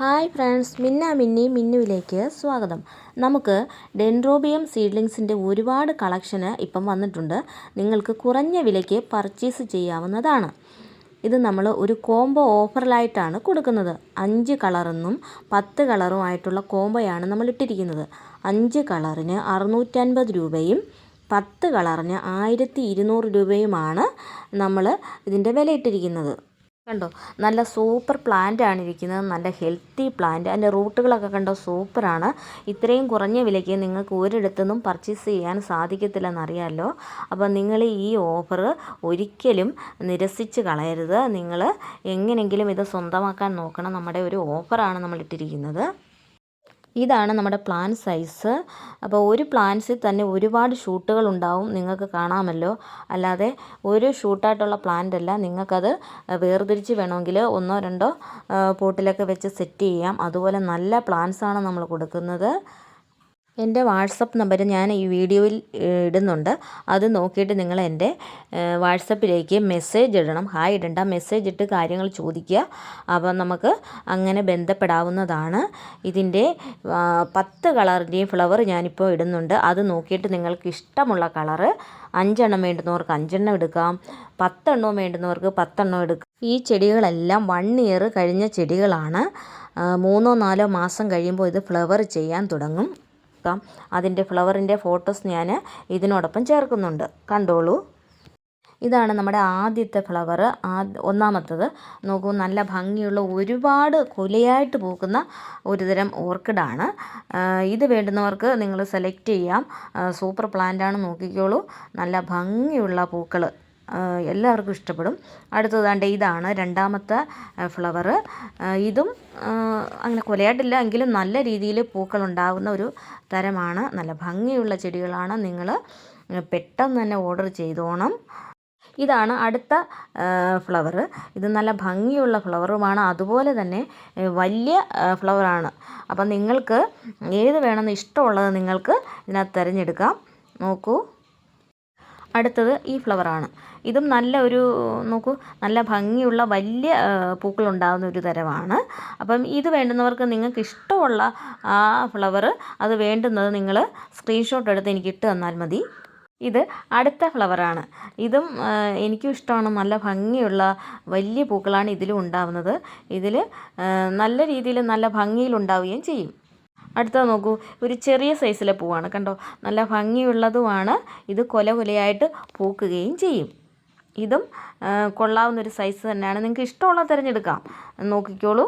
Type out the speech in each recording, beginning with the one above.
Hi friends മിന്ന മിന്നി മിന്നുവിലേക്ക് സ്വാഗതം. നമുക്ക് ഡെൻഡ്രോബിയം സീഡ്ലിങ്സിന്റെ ഒരുപാട് കളക്ഷന് ഇപ്പം വന്നിട്ടുണ്ട്. നിങ്ങൾക്ക് കുറഞ്ഞ വിലയ്ക്ക് പർച്ചേസ് ചെയ്യാവുന്നതാണ്. ഇത് നമ്മൾ ഒരു കോംബോ ഓഫറിലായിട്ടാണ് കൊടുക്കുന്നത്. അഞ്ച് കളറെന്നും പത്ത് കളറുമായിട്ടുള്ള കോംബോയാണ് നമ്മൾ ഇട്ടിരിക്കുന്നത്. അഞ്ച് കളറിന് അറുന്നൂറ്റൻപത് രൂപയും പത്ത് കളറിന് ആയിരത്തി ഇരുന്നൂറ് രൂപയുമാണ് നമ്മൾ ഇതിന്റെ വില ഇട്ടിരിക്കുന്നത്. കണ്ടോ? നല്ല സൂപ്പർ പ്ലാന്റ് ആണ് ഇരിക്കുന്നത്. നല്ല ഹെൽത്തി പ്ലാന്റ്. അതിന്റെ റൂട്ടുകളൊക്കെ കണ്ടോ? സൂപ്പറാണ് ഇത്രയും കുറഞ്ഞ വിലയ്ക്ക് നിങ്ങൾക്ക് ഒരിടത്തുനിന്നും പർച്ചേസ് ചെയ്യാൻ സാധിക്കത്തില്ലെന്നറിയാമല്ലോ അപ്പോൾ നിങ്ങൾ ഈ ഓഫർ ഒരിക്കലും നിരസിച്ച് കളയരുത്. നിങ്ങൾ എങ്ങനെയെങ്കിലും ഇത് സ്വന്തമാക്കാൻ നോക്കണം. നമ്മുടെ ഒരു ഓഫറാണ് നമ്മൾ ഇട്ടിരിക്കുന്നത്. ഇതാണ് നമ്മുടെ പ്ലാൻ സൈസ് അപ്പോൾ ഒരു പ്ലാൻസിൽ തന്നെ ഒരുപാട് ഷൂട്ടുകൾ ഉണ്ടാവും നിങ്ങൾക്ക് കാണാമല്ലോ. അല്ലാതെ ഒരു ഷൂട്ടായിട്ടുള്ള പ്ലാന്റ് അല്ല. നിങ്ങൾക്കത് വേർതിരിച്ച് വേണമെങ്കിൽ ഒന്നോ രണ്ടോ പോട്ടിലൊക്കെ വെച്ച് സെറ്റ് ചെയ്യാം. അതുപോലെ നല്ല പ്ലാൻസാണ് നമ്മൾ കൊടുക്കുന്നത്. എന്റെ വാട്സപ്പ് നമ്പർ ഞാൻ ഈ വീഡിയോയിൽ ഇടുന്നുണ്ട്. അത് നോക്കിയിട്ട് നിങ്ങൾ എന്റെ വാട്സപ്പിലേക്ക് മെസ്സേജ് ഇടണം. ഹായ് ഇടണ്ട. മെസ്സേജ് ഇട്ട് കാര്യങ്ങൾ ചോദിക്കുക. അപ്പോൾ നമുക്ക് അങ്ങനെ ബന്ധപ്പെടാവുന്നതാണ്. ഇതിന്റെ പത്ത് കളറിന്റെയും ഫ്ലവർ ഞാനിപ്പോൾ ഇടുന്നുണ്ട്. അത് നോക്കിയിട്ട് നിങ്ങൾക്ക് ഇഷ്ടമുള്ള കളറ് അഞ്ചെണ്ണം വേണ്ടുന്നവർക്ക് അഞ്ചെണ്ണം എടുക്കാം. പത്തെണ്ണവും വേണ്ടുന്നവർക്ക് പത്തെണ്ണം എടുക്കാം. ഈ ചെടികളെല്ലാം വൺ ഇയർ കഴിഞ്ഞ ചെടികളാണ്. മൂന്നോ നാലോ മാസം കഴിയുമ്പോൾ ഇത് ഫ്ലവർ ചെയ്യാൻ തുടങ്ങും. വെക്കാം. അതിന്റെ ഫ്ലവറിന്റെ ഫോട്ടോസ് ഞാൻ ഇതിനോടൊപ്പം ചേർക്കുന്നുണ്ട്. കണ്ടോളൂ. ഇതാണ് നമ്മുടെ ആദ്യത്തെ ഫ്ലവർ ഒന്നാമത്തത്. നോക്കൂ നല്ല ഭംഗിയുള്ള ഒരുപാട് കൊലയായിട്ട് പൂക്കുന്ന ഒരുതരം ഓർക്കിഡാണ്. ഇത് വേണ്ടുന്നവർക്ക് നിങ്ങൾ സെലക്ട് ചെയ്യാം. സൂപ്പർ പ്ലാന്റാണ് നോക്കിക്കോളൂ. നല്ല ഭംഗിയുള്ള പൂക്കൾ എല്ലാവർക്കും ഇഷ്ടപ്പെടും. അടുത്തതാണ്ട് ഇതാണ് രണ്ടാമത്തെ ഫ്ലവർ ഇതും അങ്ങനെ കൊലയായിട്ടില്ല എങ്കിലും നല്ല രീതിയിൽ പൂക്കൾ ഉണ്ടാകുന്ന ഒരു തരമാണ്. നല്ല ഭംഗിയുള്ള ചെടികളാണ് നിങ്ങൾ പെട്ടെന്ന് തന്നെ ഓർഡർ ചെയ്തോണം. ഇതാണ് അടുത്ത ഫ്ലവർ ഇത് നല്ല ഭംഗിയുള്ള ഫ്ലവറുമാണ് അതുപോലെ തന്നെ വലിയ ഫ്ലവറാണ് അപ്പം നിങ്ങൾക്ക് ഏത് വേണമെന്ന് ഇഷ്ടമുള്ളത് നിങ്ങൾക്ക് ഇതിനകത്ത് തിരഞ്ഞെടുക്കാം. നോക്കൂ. അടുത്തത് ഈ ഫ്ലവറാണ് ഇതും നല്ല ഒരു നോക്കൂ നല്ല ഭംഗിയുള്ള വലിയ പൂക്കളുണ്ടാകുന്ന ഒരു തരമാണ്. അപ്പം ഇത് വേണ്ടുന്നവർക്ക് നിങ്ങൾക്ക് ഇഷ്ടമുള്ള ആ ഫ്ലവർ അത് വേണ്ടുന്നത് നിങ്ങൾ സ്ക്രീൻഷോട്ട് എടുത്ത് എനിക്ക് ഇട്ട് തന്നാൽ മതി. ഇത് അടുത്ത ഫ്ലവറാണ് ഇതും എനിക്കും ഇഷ്ടമാണ്. നല്ല ഭംഗിയുള്ള വലിയ പൂക്കളാണ് ഇതിലും ഉണ്ടാവുന്നത്. ഇതിൽ നല്ല രീതിയിൽ നല്ല ഭംഗിയിൽ ഉണ്ടാവുകയും ചെയ്യും. അടുത്തത് നോക്കൂ. ഒരു ചെറിയ സൈസിലെ പൂവാണ്. കണ്ടോ? നല്ല ഭംഗിയുള്ളതുമാണ്. ഇത് കൊല കൊലയായിട്ട് പൂക്കുകയും ചെയ്യും. ഇതും കൊള്ളാവുന്നൊരു സൈസ് തന്നെയാണ്. നിങ്ങൾക്ക് ഇഷ്ടമുള്ള തിരഞ്ഞെടുക്കാം. നോക്കിക്കോളൂ.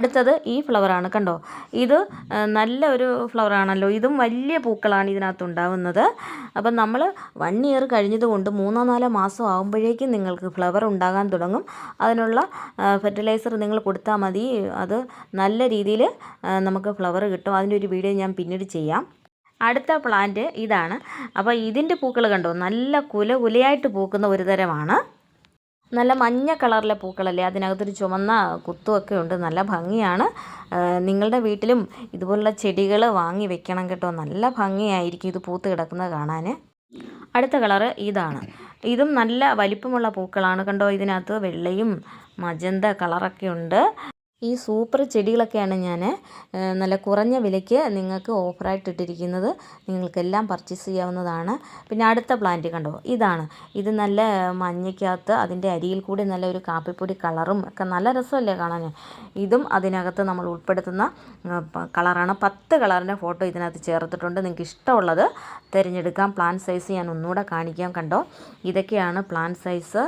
അടുത്തത് ഈ ഫ്ലവറാണ് കണ്ടോ? ഇത് നല്ല ഒരു ഫ്ലവറാണല്ലോ ഇതും വലിയ പൂക്കളാണ് ഇതിനകത്ത് ഉണ്ടാവുന്നത്. അപ്പം നമ്മൾ വൺ ഇയർ കഴിഞ്ഞതുകൊണ്ട് മൂന്നോ നാലോ മാസം ആകുമ്പോഴേക്കും നിങ്ങൾക്ക് ഫ്ലവർ ഉണ്ടാകാൻ തുടങ്ങും. അതിനുള്ള ഫെർട്ടിലൈസർ നിങ്ങൾ കൊടുത്താൽ മതി. അത് നല്ല രീതിയിൽ നമുക്ക് ഫ്ലവർ കിട്ടും. അതിന്റെ ഒരു വീഡിയോ ഞാൻ പിന്നീട് ചെയ്യാം. അടുത്ത പ്ലാന്റ് ഇതാണ്. അപ്പോൾ ഇതിന്റെ പൂക്കൾ കണ്ടോ? നല്ല കുല കുലയായിട്ട് പൂക്കുന്ന ഒരു തരമാണ്. നല്ല മഞ്ഞ കളറിലെ പൂക്കളല്ലേ? അതിനകത്തൊരു ചുമന്ന കുത്തുമൊക്കെ ഉണ്ട്. നല്ല ഭംഗിയാണ്. നിങ്ങളുടെ വീട്ടിലും ഇതുപോലുള്ള ചെടികൾ വാങ്ങി വെക്കണം കേട്ടോ. നല്ല ഭംഗിയായിരിക്കും ഇത് പൂത്ത് കിടക്കുന്നത് കാണാൻ അടുത്ത കളറ് ഇതാണ്. ഇതും നല്ല വലിപ്പമുള്ള പൂക്കളാണ്. കണ്ടോ ഇതിനകത്ത് വെള്ളയും മജന്ത കളറൊക്കെ ഉണ്ട്. ഈ സൂപ്പർ ചെടികളൊക്കെയാണ് ഞാൻ നല്ല കുറഞ്ഞ വിലയ്ക്ക് നിങ്ങൾക്ക് ഓഫറായിട്ട് ഇട്ടിരിക്കുന്നത് നിങ്ങൾക്കെല്ലാം പർച്ചേസ് ചെയ്യാവുന്നതാണ്. പിന്നെ അടുത്ത പ്ലാന്റ് കണ്ടോ? ഇതാണ്. ഇത് നല്ല മഞ്ഞയ്ക്കകത്ത് അതിന്റെ അരിയിൽ കൂടി നല്ല ഒരു കാപ്പിപ്പൊടി കളറും ഒക്കെ നല്ല രസമല്ലേ കാണാൻ. ഇതും അതിനകത്ത് നമ്മൾ ഉൾപ്പെടുത്തുന്ന കളറാണ്. പത്ത് കളറിന്റെ ഫോട്ടോ ഇതിനകത്ത് ചേർത്തിട്ടുണ്ട്. നിങ്ങൾക്ക് ഇഷ്ടമുള്ളത് തിരഞ്ഞെടുക്കാം. പ്ലാൻ സൈസ് ഞാൻ ഒന്നുകൂടെ കാണിക്കാം കണ്ടോ? ഇതൊക്കെയാണ് പ്ലാൻ സൈസ്.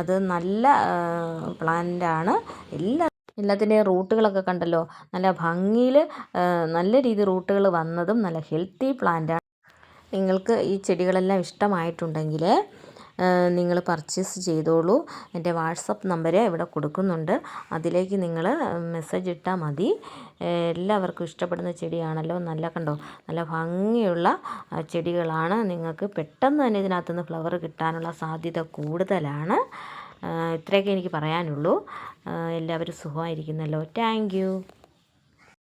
അത് നല്ല പ്ലാന്റാണ്. എല്ലാ എല്ലാത്തിന്റെയും റൂട്ടുകളൊക്കെ കണ്ടല്ലോ. നല്ല ഭംഗിയിൽ നല്ല രീതി റൂട്ടുകൾ വന്നതും നല്ല ഹെൽത്തി പ്ലാന്റാണ് നിങ്ങൾക്ക് ഈ ചെടികളെല്ലാം ഇഷ്ടമായിട്ടുണ്ടെങ്കിൽ നിങ്ങൾ പർച്ചേസ് ചെയ്തോളൂ. എന്റെ വാട്സപ്പ് നമ്പർ ഇവിടെ കൊടുക്കുന്നുണ്ട്. അതിലേക്ക് നിങ്ങൾ മെസ്സേജ് ഇട്ടാൽ മതി. എല്ലാവർക്കും ഇഷ്ടപ്പെടുന്ന ചെടിയാണല്ലോ. നല്ല കണ്ടോ? നല്ല ഭംഗിയുള്ള ചെടികളാണ്. നിങ്ങൾക്ക് പെട്ടെന്ന് തന്നെ ഇതിനകത്തുനിന്ന് ഫ്ലവർ കിട്ടാനുള്ള സാധ്യത കൂടുതലാണ്. ഇത്രയൊക്കെ എനിക്ക് പറയാനുള്ളൂ. എല്ലാവരും സുഖമായിരിക്കുന്നല്ലോ. താങ്ക്